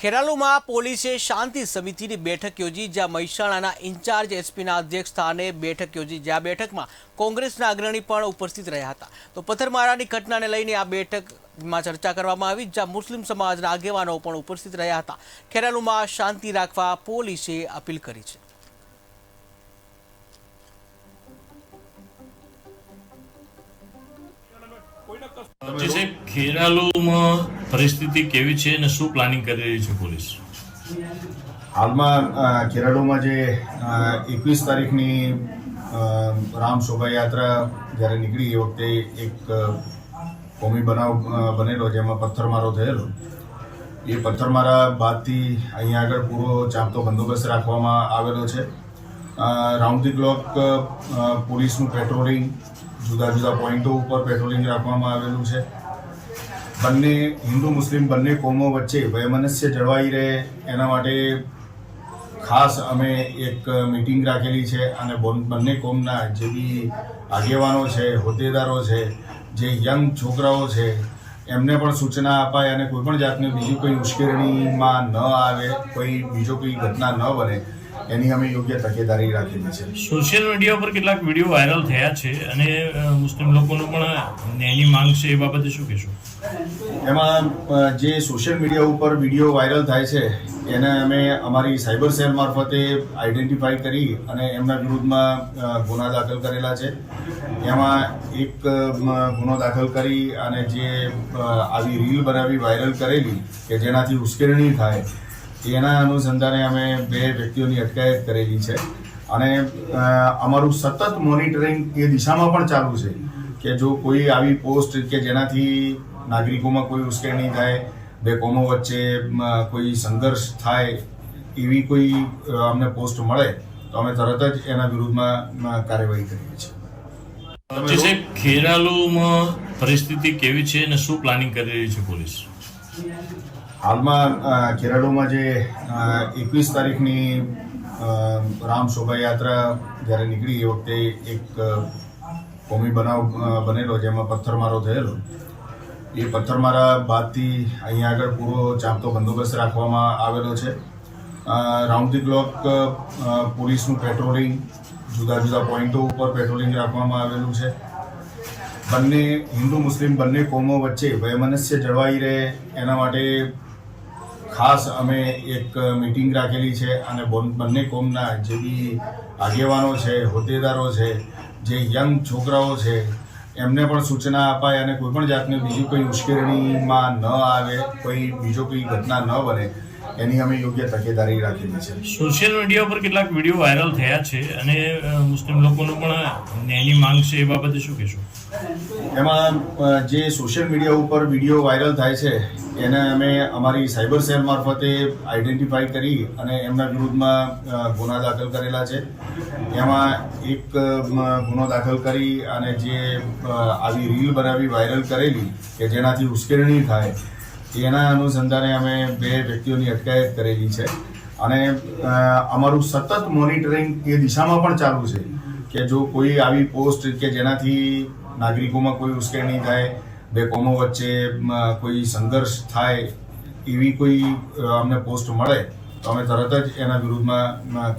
ખેરાલુમાં પોલીસે શાંતિ સમિતિની બેઠક યોજી, જ્યાં મહેસાણાના ઇન્ચાર્જ એસપીના અધ્યક્ષ સ્થાને બેઠક યોજી, જ્યાં બેઠકમાં કોંગ્રેસના અગ્રણી પણ ઉપસ્થિત રહ્યા હતા. તો પથ્થરમારાની ઘટનાને લઈને આ બેઠકમાં ચર્ચા કરવામાં આવી, જ્યાં મુસ્લિમ સમાજના આગેવાનો પણ ઉપસ્થિત રહ્યા હતા. ખેરાલુમાં શાંતિ રાખવા પોલીસે અપીલ કરી છે. ખેરાલુમાં પરિસ્થિતિ કેવી છે અને શું પ્લાનિંગ કરી રહી છે પોલીસ? હાલમાં અ, જે એકવીસ તારીખની રામ શોભાયાત્રા જ્યારે નીકળી એ વખતે એક કોમી બનાવ બનેલો જેમાં પથ્થરમારો થયેલો. એ પથ્થરમારા બાદથી અહીંયા આગળ પૂરો ચાંપતો બંદોબસ્ત રાખવામાં આવેલો છે. રાઉન્ડ ધી ક્લોક પોલીસનું પેટ્રોલિંગ જુદા જુદા પોઈન્ટો ઉપર પેટ્રોલિંગ રાખવામાં આવેલું છે. બંને હિન્દુ, મુસ્લિમ બંને કોમો વચ્ચે વયમનસ્ય જળવાઈ રહે. એના માટે ખાસ અમે એક મીટિંગ રાખેલી છે અને બોન- કોમના જે બી આગેવાનો છે, હોદ્દેદારો છે, જે યંગ છોકરાઓ છે, એમને પણ સૂચના અપાય અને કોઈ પણ જાતની બીજી કોઈ ઉશ્કેરણીમાં ન આવે, કોઈ બીજો કોઈ ઘટના ન બને. એની અમે યોગ્ય તકેદારી રાખેલી છે. સોશિયલ મીડિયા પર કેટલાક વીડિયો વાયરલ થયા છે અને મુસ્લિમ લોકોનો પણ ન્યાયની માંગ છે એ બાબતે શું કહેશો? એમાં જે સોશિયલ મીડિયા ઉપર વીડિયો વાયરલ થાય છે એને અમે અમારી સાયબર સેલ મારફતે આઈડેન્ટિફાઈ કરી અને એમના વિરુદ્ધમાં ગુના દાખલ કરેલા છે. એમાં એક ગુનો દાખલ કરી અને જે આવી રીલ બનાવી વાયરલ કરેલી કે જેનાથી ઉશ્કેરણી થાય એના અનુસંધાને અમે બે વ્યક્તિઓની અટકાયત કરેલી છે. અને અમારું સતત મોનિટરિંગ એ દિશામાં પણ ચાલુ છે કે જો કોઈ આવી પોસ્ટ કે જેનાથી નાગરિકોમાં કોઈ ઉશ્કેરણી થાય બે કોમો વચ્ચે કોઈ સંઘર્ષ થાય, એવી કોઈ અમને પોસ્ટ મળે, તો અમે તરત જ એના વિરુદ્ધમાં કાર્યવાહી કરીએ છીએ. ખેરાલુમાં પરિસ્થિતિ કેવી છે અને શું પ્લાનિંગ કરી રહી છે પોલીસ? હાલમાં અ, જે એકવીસ તારીખની રામ શોભાયાત્રા જ્યારે નીકળી એ વખતે એક કોમી બનાવ બનેલો જેમાં પથ્થરમારો થયેલો. એ પથ્થરમારા બાદથી અહીંયા આગળ પૂરો ચાંપતો બંદોબસ્ત રાખવામાં આવેલો છે. રાઉન્ડ ધી ક્લોક પોલીસનું પેટ્રોલિંગ જુદા જુદા પોઈન્ટો ઉપર પેટ્રોલિંગ રાખવામાં આવેલું છે. બંને હિન્દુ મુસ્લિમ બંને કોમો વચ્ચે વયમનસ્ય જળવાઈ રહે એના માટે ખાસ અમે એક મિટિંગ રાખેલી છે અને બોન- કોમના જે બી આગેવાનો છે, હોદ્દેદારો છે, જે યંગ છોકરાઓ છે, એમને પણ સૂચના અપાય અને કોઈ પણ જાતની બીજી કોઈ ઉશ્કેરણીમાં ન આવે, કોઈ બીજો કોઈ ઘટના ન બને. એની અમે યોગ્ય તકેદારી રાખેલી છે. સોશિયલ મીડિયા પર કેટલાક વીડિયો વાયરલ થયા છે અને મુસ્લિમ લોકોનો પણ ન્યાયની માંગ છે એ બાબતે શું કહેશો? એમાં જે સોશિયલ મીડિયા ઉપર વીડિયો વાયરલ થાય છે એને અમે અમારી સાયબર સેલ મારફતે આઈડેન્ટિફાઈ કરી અને એમના વિરુદ્ધમાં ગુના દાખલ કરેલા છે. એમાં એક ગુનો દાખલ કરી અને જે આવી રીલ બનાવી વાયરલ કરેલી કે જેનાથી ઉશ્કેરણી થાય એના અનુસંધાને અમે બે વ્યક્તિઓની અટકાયત કરેલી છે. અને અમારું સતત મોનિટરિંગ એ દિશામાં પણ ચાલુ છે કે જો કોઈ આવી પોસ્ટ કે જેનાથી નાગરિકોમાં કોઈ ઉશ્કેરણી થાય બે કોમો વચ્ચે કોઈ સંઘર્ષ થાય, એવી કોઈ અમને પોસ્ટ મળે, તો અમે તરત જ એના વિરુદ્ધમાં